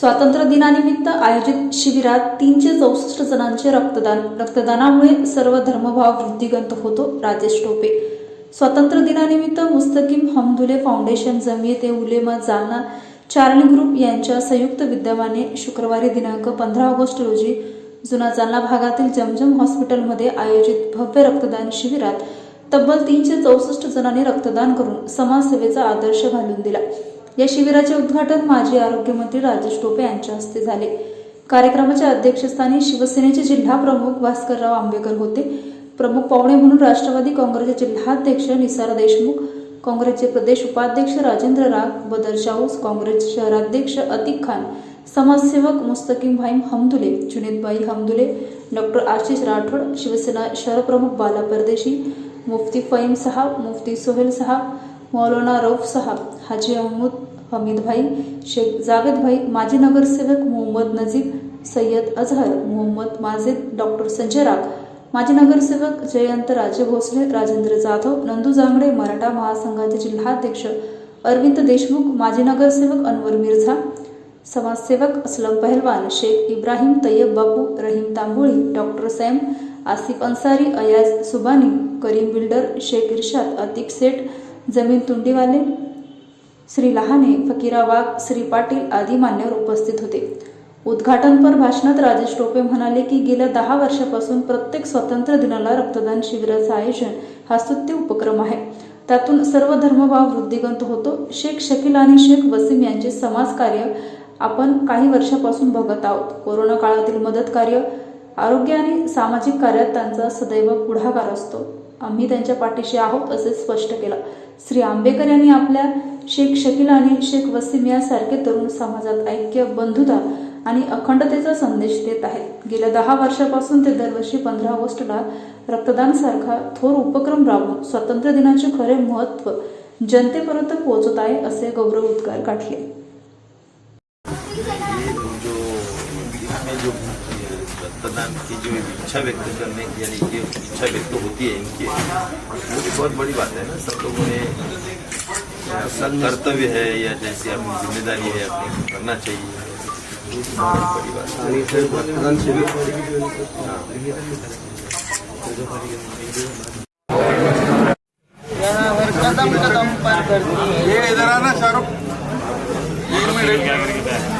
स्वातंत्र्य दिनानिमित्त आयोजित शिबिरात तीनशे चौसष्ट जणांचे रक्तदान. रक्तदानामुळे सर्व धर्मभाव वृद्धिगंत होतो राजेश टोपे. स्वातंत्र्य दिनानिमित्त Mustakim Hamdule foundation Jamiat e Ulema Jalna Charlie group यांच्या संयुक्त विद्यमाने शुक्रवारी दिनांक पंधरा ऑगस्ट रोजी जुना जालना भागातील जमजम हॉस्पिटलमध्ये आयोजित भव्य रक्तदान शिबिरात तब्बल तीनशे चौसष्ट जणांनी रक्तदान करून समाजसेवेचा आदर्श घालून दिला. या शिबिराचे उद्घाटन माजी आरोग्यमंत्री राजेश टोपे यांच्या हस्ते झाले. कार्यक्रमाच्या अध्यक्षस्थानी शिवसेनेचे जिल्हा प्रमुख भास्करराव आंबेकर होते. प्रमुख पाहुणे म्हणून राष्ट्रवादी काँग्रेसचे जिल्हाध्यक्ष निसार देशमुख काँग्रेसचे प्रदेश उपाध्यक्ष राजेंद्र राग बदर शाऊस काँग्रेस शहराध्यक्ष अतिक खान समाजसेवक मुस्तकीम भाईम हमदुले जुनेदबाई हमदुले डॉक्टर आशिष राठोड शिवसेना शहरप्रमुख बाला परदेशी मुफ्ती फईम साहब मुफ्ती सोहेल साहब मौलाना रौफ साहब हाजी अहमद हमीदभाई शेख जावेदभाई माजी नगरसेवक मोहम्मद नजीब सय्यद अजहर मोहम्मद माजिद डॉक्टर संजय राग माजी नगरसेवक जयंत राजे भोसले राजेंद्र जाधव नंदू जांगडे मराठा महासंघाचे जिल्हाध्यक्ष अरविंद देशमुख माजी नगरसेवक अनवर मिर्झा समाजसेवक असलम पहलवान शेख इब्राहिम तय्यब बापू रहीम तांबोळी डॉक्टर सैम आसिफ अन्सारी अयाज सुबानी करीम बिल्डर शेख इर्शाद अतिक सेठ जमीन तुंडीवाले श्री लहाने फकीरा वाघ श्री पाटील आदी मान्यवर उपस्थित होते. उद्घाटनपर भाषणात राजेश टोपे म्हणाले की गेल्या दहा वर्षापासून प्रत्येक स्वातंत्र्य दिनाला रक्तदान शिबिराचं आयोजन हा स्तुत्य उपक्रम आहे. त्यातून सर्व धर्मभाव वृद्धिगंत होतो. शेख शकील आणि शेख वसीम यांचे समाजकार्य आपण काही वर्षापासून बघत आहोत. कोरोना काळातील मदत कार्य आरोग्य आणि सामाजिक कार्यात त्यांचा सदैव पुढाकार असतो. आम्ही त्यांच्या पाठीशी आहोत असे स्पष्ट केलं. श्री आंबेकर यांनी आपल्या शेख शकील आणि शेख वसीम यासारखे तरुण समाजात ऐक्य बंधुता आणि अखंडतेचा संदेश देत आहेत. गेल्या दहा वर्षापासून ते दरवर्षी पंधरा ऑगस्टला रक्तदान सारखा थोर उपक्रम राबवून स्वातंत्र्य दिनाचे खरे महत्त्व जनतेपर्यंत पोहोचत आहे असे गौरव उद्गार काढले रक्तदान की जो इच्छा व्यक्त करने की यानी कि इच्छा व्यक्त होती है इनकी वो भी बहुत बड़ी बात है ना। सब लोगों ने अपना कर्तव्य है या जैसे अपनी ज़िम्मेदारी है अपनी करना चाहिए। बड़ी बात है। कदम कदम पर करती है। ये इधर आना शाहरुख। एक मिनट।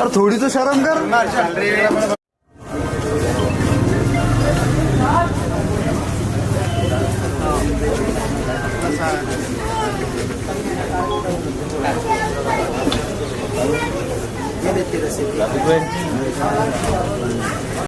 अरे थोडी तर शरम कर.